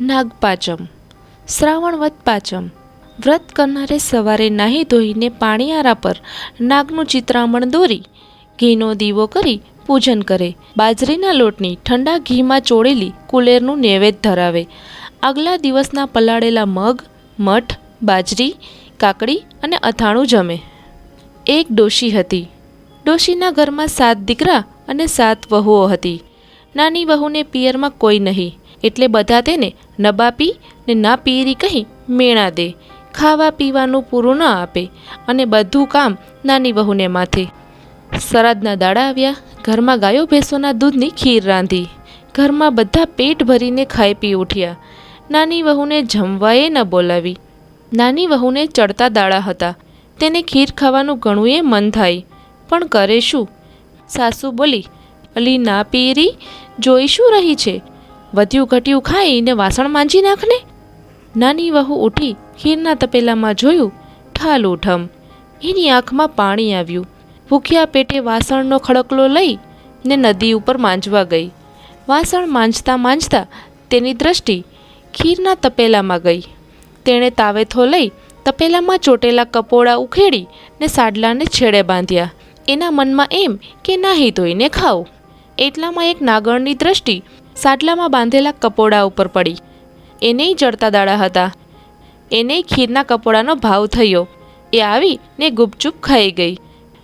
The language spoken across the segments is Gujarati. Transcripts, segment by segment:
નાગપાચમ. શ્રાવણ વદ પાચમ. વ્રત કરનારે સવારે નાહી ધોઈને પાણીયારા પર નાગનું ચિત્રામણ દોરી, ઘીનો દીવો કરી પૂજન કરે. બાજરીના લોટની ઠંડા ઘીમાં ચોળેલી કુલેરનું નૈવેદ્ય ધરાવે. આગલા દિવસના પલાળેલા મગ, મઠ, બાજરી, કાકડી અને અથાણું જમે. એક ડોશી હતી. ડોશીના ઘરમાં સાત દીકરા અને સાત વહુઓ હતી. નાની વહુને પિયરમાં કોઈ નહીં. એટલે બધા તેને નબાપી ને ના પીરી કહી મેણા દે. ખાવા પીવાનું પૂરું ન આપે અને બધું કામ નાની વહુને માથે. સરાદના દાડા આવ્યા. ઘરમાં ગાયો ભેંસોના દૂધની ખીર રાંધી. ઘરમાં બધા પેટ ભરીને ખાઈ પી ઉઠ્યા. નાની વહુને જમવાએ ન બોલાવી. નાની વહુને ચડતા દાડા હતા. તેને ખીર ખાવાનું ઘણું એ મન થાય. પણ કરે શું? સાસુ બોલી, અલી ના પીરી? જોઈ શું રહી છે? વધ્યું ઘટ્યું ખાઈને વાસણ માંજી નાખને નાની વહુ ઉઠી ખીરના તપેલામાં જોયું, ઠાલ ઉઠમ. એની આંખમાં પાણી આવ્યું. ભૂખ્યા પેટે વાસણનો ખડકલો લઈ ને નદી ઉપર માંજવા ગઈ. વાસણ માંજતા માંજતા તેની દ્રષ્ટિ ખીરના તપેલામાં ગઈ. તેણે તાવેથો લઈ તપેલામાં ચોટેલા કપોળા ઉખેડી ને સાડલાને છેડે બાંધ્યા. એના મનમાં એમ કે નાહી ધોઈને ખાઓ. એટલામાં એક નાગણની દ્રષ્ટિ સાડલામાં બાંધેલા કપોડા ઉપર પડી. એનેય જડતા દાડા હતા. એનેય ખીરના કપોડાનો ભાવ થયો. એ આવી ને ગુપચુપ ખાઈ ગઈ.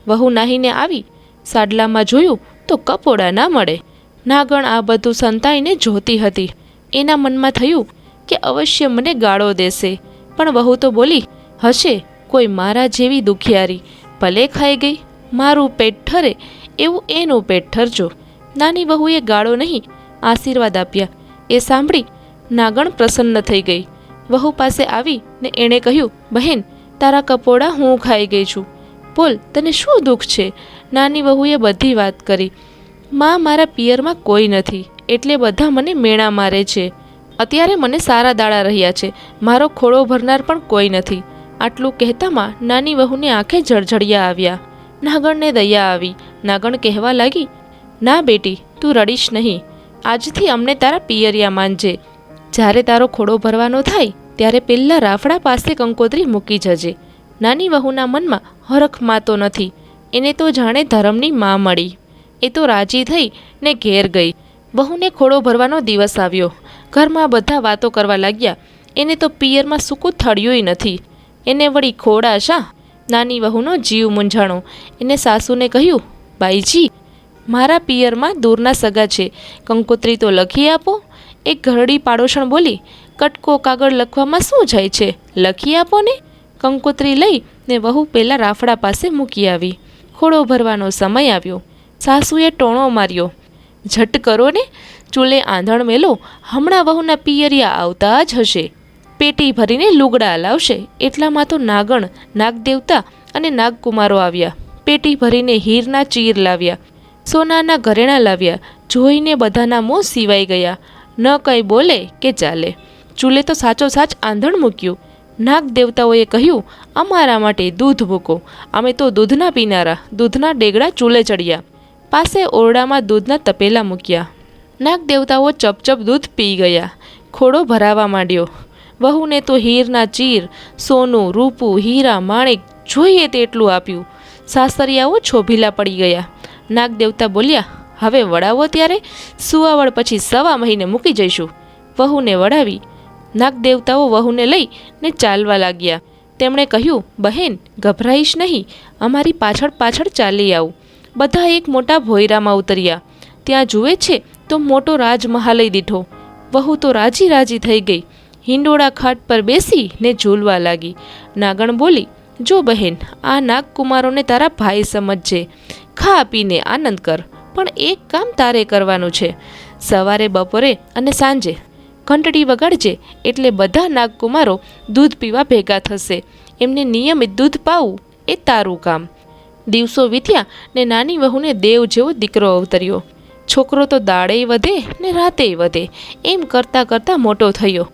વહુ નાહીને આવી. સાડલામાં જોયું તો કપોડા ના મળે. નાગણ આ બધું સંતાઈને જોતી હતી. એના મનમાં થયું કે અવશ્ય મને ગાળો દેશે. પણ વહુ તો બોલી, હશે, કોઈ મારા જેવી દુખિયારી. ભલે ખાઈ ગઈ. મારું પેટ ઠરે. એવું એનું પેટ ઠરજો. નાની વહુએ ગાળો નહીં આશીર્વાદ આપ્યા. એ સાંભળી નાગણ પ્રસન્ન થઈ ગઈ. વહુ પાસે આવી ને એણે કહ્યું, બહેન, તારા કપોડા હું ખાઈ ગઈ છું. બોલ, તને શું દુઃખ છે? નાની વહુએ બધી વાત કરી. માં મારા પિયરમાં કોઈ નથી, એટલે બધા મને મેણા મારે છે. અત્યારે મને સારા દાડા રહ્યા છે. મારો ખોળો ભરનાર પણ કોઈ નથી. આટલું કહેતામાં નાની વહુને આંખે જળજળિયા આવ્યા. નાગણને દયા આવી. નાગણ કહેવા લાગી, ના બેટી, તું રડીશ નહીં. આજથી અમને તારા પિયરિયા માનજે. જ્યારે તારો ખોડો ભરવાનો થાય, ત્યારે પેલા રાફડા પાસે કંકોત્રી મૂકી જજે. નાની વહુના મનમાં હરખ માતો નથી. એને તો જાણે ધર્મની માં મળી. એ તો રાજી થઈ ને ઘેર ગઈ. વહુને ખોડો ભરવાનો દિવસ આવ્યો. ઘરમાં બધા વાતો કરવા લાગ્યા. એને તો પિયરમાં સૂકું થળ્યુંય નથી. એને વળી ખોડા શા નાની વહુનો જીવ મૂંઝાણો. એને સાસુને કહ્યું, બાઈજી મારા પિયરમાં દૂરના સગા છે. કંકોત્રી તો લખી આપો. એક ઘરડી પાડોશણ બોલી, કટકો કાગળ લખવામાં શું જાય છે? લખી આપો ને. કંકોત્રી લઈ ને વહુ પહેલાં રાફડા પાસે મૂકી આવી. ખોડો ભરવાનો સમય આવ્યો. સાસુએ ટોણો માર્યો. ઝટ કરો ને. ચૂલે આંધણ મેલો. હમણાં વહુના પિયરિયા આવતા જ હશે. પેટી ભરીને લુગડા લાવશે. એટલામાં તો નાગણ, નાગદેવતા અને નાગકુમારો આવ્યા. પેટી ભરીને હીરના ચીર લાવ્યા. સોનાના ઘરેણાં લાવ્યા. જોઈને બધાના મોં સિવાઈ ગયા. ન કંઈ બોલે કે ચાલે. ચૂલે તો સાચો સાચ આંધણ મૂક્યું. નાગ દેવતાઓએ કહ્યું, અમારા માટે દૂધ મૂકો. અમે તો દૂધના પીનારા, દૂધના ડેગડા ચૂલે ચડ્યા. પાસે ઓરડામાં દૂધના તપેલા મૂક્યા. નાગ દેવતાઓ ચપચપ દૂધ પી ગયા. ખોડો ભરાવા માંડ્યો. વહુને તો હીરના ચીર, સોનું, રૂપું, હીરા, માણેક જોઈએ તેટલું આપ્યું. સાસરિયાઓ છોભીલા પડી ગયા. નાગ દેવતા બોલ્યા, હવે વડાવો ત્યારે? સુવાવડ પછી સવા મહિને મૂકી જઈશું. વહુને વડાવી નાગદેવતાઓ વહુને લઈ ને ચાલવા લાગ્યા. તેમણે કહ્યું, બહેન, ગભરાઈશ નહીં. અમારી પાછળ પાછળ ચાલી આવું. બધા એક મોટા ભોયરામાં ઉતર્યા. ત્યાં જુએ છે તો મોટો રાજમહાલય દીઠો. વહુ તો રાજી રાજી થઈ ગઈ. હિંડોળા ખાટ પર બેસી ને ઝૂલવા લાગી. નાગણ બોલી જો બહેન, આ નાગકુમારોને તારા ભાઈ સમજજે. ખા પીને આનંદ કર. પણ એક કામ તારે કરવાનું છે. સવારે, બપોરે અને સાંજે ઘંટડી વગાડજે એટલે બધા નાગકુમારો દૂધ પીવા ભેગા થશે. એમને નિયમિત દૂધ પાવું એ તારું કામ. દિવસો વીત્યા ને નાની વહુને દેવ જેવો દીકરો અવતર્યો. છોકરો તો દાડેય વધે ને રાતેય વધે. એમ કરતાં કરતાં મોટો થયો.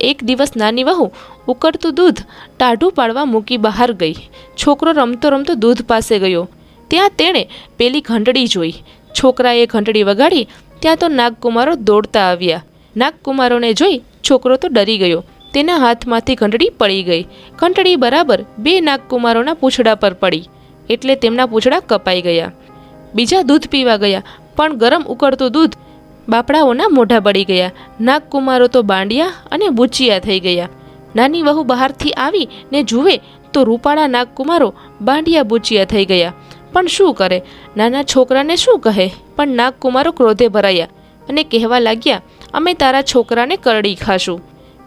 એક દિવસ નાની વહુ ઉકળતું દૂધ ટાઢું પાડવા મૂકી બહાર ગઈ. છોકરો રમતો રમતો દૂધ પાસે ગયો. ત્યાં તેણે પેલી ઘંટડી જોઈ. છોકરાએ ઘંટડી વગાડી, ત્યાં તો નાગકુમારો દોડતા આવ્યા. નાગકુમારોને જોઈ છોકરો તો ડરી ગયો. તેના હાથમાંથી ઘંટડી પડી ગઈ. ઘંટડી બરાબર બે નાગકુમારોના પૂછડા પર પડી. એટલે તેમના પૂછડા કપાઈ ગયા. બીજા દૂધ પીવા ગયા, પણ ગરમ ઉકળતું દૂધ બાપડાઓના મોઢા બળી ગયા. નાગકુમારો તો બાંડિયા અને બુચિયા થઈ ગયા. નાની વહુ બહારથી આવી ને જુએ તો રૂપાળા નાગકુમારો બાંડિયા બુચિયા થઈ ગયા. પણ શું કરે? નાના છોકરાને શું કહે? પણ નાગકુમારો ક્રોધે ભરાયા અને કહેવા લાગ્યા, અમે તારા છોકરાને કરડી ખાશું.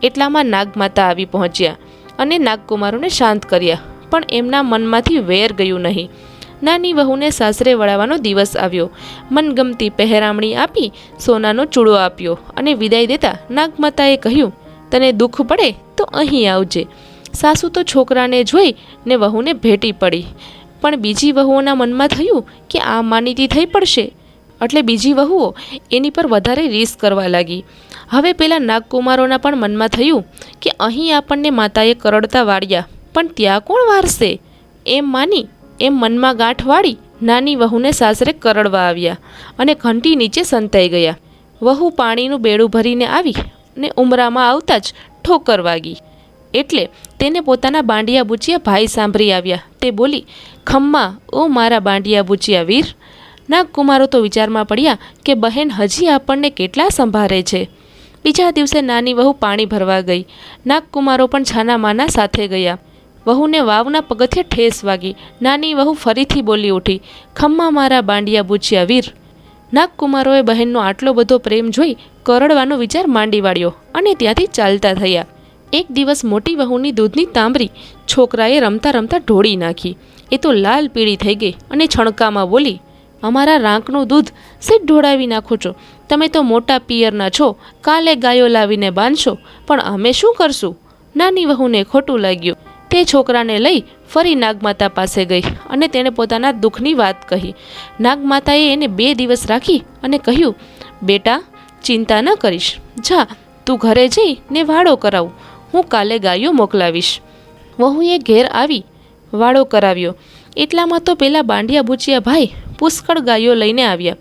એટલામાં નાગમાતા આવી પહોંચ્યા અને નાગકુમારોને શાંત કર્યા. પણ એમના મનમાંથી વેર ગયું નહીં. નાની વહુને સાસરે વળાવવાનો દિવસ આવ્યો. મનગમતી પહેરામણી આપી, સોનાનો ચૂડો આપ્યો અને વિદાય દેતા નાગમાતાએ કહ્યું તને દુઃખ પડે તો અહીં આવજે. સાસુ તો છોકરાને જોઈ ને વહુને ભેટી પડી. પણ બીજી વહુઓના મનમાં થયું કે આ માનીતી થઈ પડશે. એટલે બીજી વહુઓ એની પર વધારે રીસ કરવા લાગી. હવે પેલા નાગકુમારોના પણ મનમાં થયું કે અહીં આપણને માતાએ કરડતા વાળ્યા. પણ ત્યાં કોણ વારશે એમ માની, એમ મનમાં ગાંઠ વાળી નાની વહુને સાસરે કરડવા આવ્યા અને ઘંટી નીચે સંતાઈ ગયા. વહુ પાણીનું બેડું ભરીને આવી ને ઉમરામાં આવતા જ ઠોકર વાગી. એટલે તેને પોતાના બાંડિયા બુચિયા ભાઈ સાંભળી આવ્યા. તે બોલી, ખમ્મા, ઓ મારા બાંડિયા બુચિયા વીર, નાગકુમારો તો વિચારમાં પડ્યા કે બહેન હજી આપણને કેટલા સંભાળે છે. બીજા દિવસે નાની વહુ પાણી ભરવા ગઈ. નાગકુમારો પણ છાના માના સાથે ગયા. વહુને વાવના પગથિયે ઠેસ વાગી. નાની વહુ ફરીથી બોલી ઉઠી, ખમ્મા મારા બાંડિયા બુચિયા વીર નાગકુમારોએ બહેનનો આટલો બધો પ્રેમ જોઈ કરડવાનો વિચાર માંડી વાળ્યો અને ત્યાંથી ચાલતા થયા. એક દિવસ મોટી વહુની દૂધની તાંબરી છોકરાએ રમતા રમતા ઢોળી નાખી. એ તો લાલ પીળી થઈ ગઈ અને છણકામાં બોલી, અમારા રાંકનું દૂધ સીટ ઢોળાવી નાખો છો. તમે તો મોટા પિયરના છો, કાલે ગાયો લાવીને બાંધશો, પણ અમે શું કરશું? નાની વહુને ખોટું લાગ્યું. તે છોકરાને લઈ ફરી નાગમાતા પાસે ગઈ અને તેણે પોતાના દુઃખની વાત કહી. નાગમાતાએ એને બે દિવસ રાખી અને કહ્યું, બેટા, ચિંતા ન કરીશ. જા, તું ઘરે જઈ ને વાળો કરાવું. હું કાલે ગાયો મોકલાવીશ. વહુએ ઘેર આવી વાળો કરાવ્યો. એટલામાં તો પેલા બાંડિયા બુચિયા ભાઈ પુષ્કળ ગાયો લઈને આવ્યા.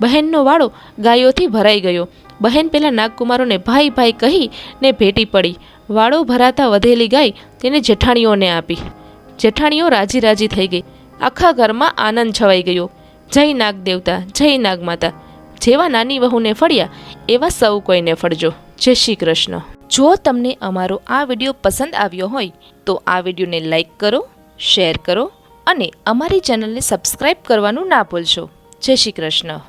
બહેનનો વાળો ગાયોથી ભરાઈ ગયો. બહેન પેલા નાગકુમારોને ભાઈ ભાઈ કહી ને ભેટી પડી. વાળો ભરાતા વધેલી ગાય તેને જેઠાણીઓને આપી. જેઠાણીઓ રાજી રાજી થઈ ગઈ. આખા ઘરમાં આનંદ છવાઈ ગયો. જય નાગ દેવતા જય નાગમાતા. જેવા નાની વહુને ફળ્યા, એવા સૌ કોઈને ફળજો. જય શ્રી કૃષ્ણ. જો તમને અમારો આ વીડિયો પસંદ આવ્યો હોય, તો આ વિડીયોને લાઈક કરો, શેર કરો અને અમારી ચેનલને સબસ્ક્રાઈબ કરવાનું ના ભૂલશો. જય શ્રી કૃષ્ણ.